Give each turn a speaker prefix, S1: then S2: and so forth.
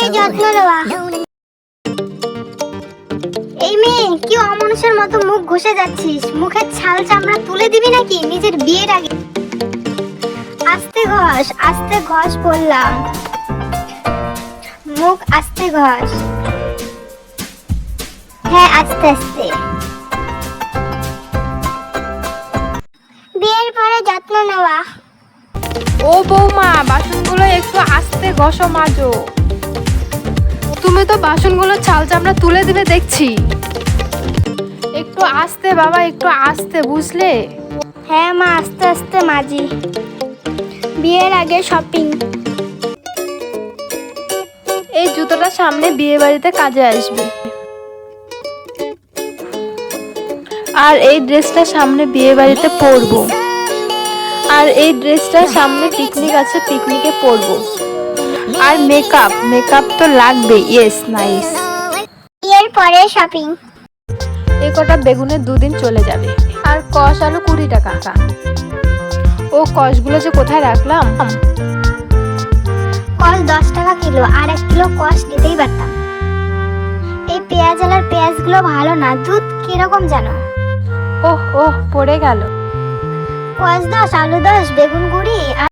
S1: যত্ন নেওয়া। এই মেয়ে, কি অমানুষের মতো মুখ ঘষে যাচ্ছিস? মুখের ছাল চামড়া তুলে দিবি নাকি? নিজের বিয়ের আগে। আস্তে ঘষ আস্তে ঘষ বললাম। মুখ আস্তে ঘষ। হ্যাঁ আস্তে আস্তে। বিয়ের পরে যত্ন নেওয়া।
S2: ও বৌমা, বাসনগুলো একটু আস্তে ঘষো, মাজো। তুমি তো বাসনগুলো চাল চামড়া তুলে দিলে দেখছি। একটু আস্তে বাবা একটু আস্তে বুঝলে?
S1: হ্যাঁ মা আস্তে আস্তে মাজি। বিয়ের আগে শপিং
S2: এই জুতোটা সামনে বিয়ে বাড়িতে কাজে আসবে। আর এই ড্রেসটা সামনে বিয়ে বাড়িতে পরবো। আর এই ড্রেসটা সামনে পিকনিক আছে পিকনিকে পরবো। আর মেকআপ মেকআপ তো লাগবে ইয়েস নাইস
S1: বিয়ের পরে শপিং
S2: এই কটা বেগুনের দুদিন চলে যাবে। আর কষ আলু কুড়ি টাকা। ও কষগুলো যে কোথায় রাখলাম?
S1: কস দশ টাকা কিলো আর এক কিলো কস দিতেই পারতাম। এই পেঁয়াজ আলার পেঁয়াজগুলো ভালো না দুধ কীরকম জানো
S2: ওহ ওহ পড়ে গেল।
S1: কস দশ আলু দশ বেগুন গুঁড়ি আর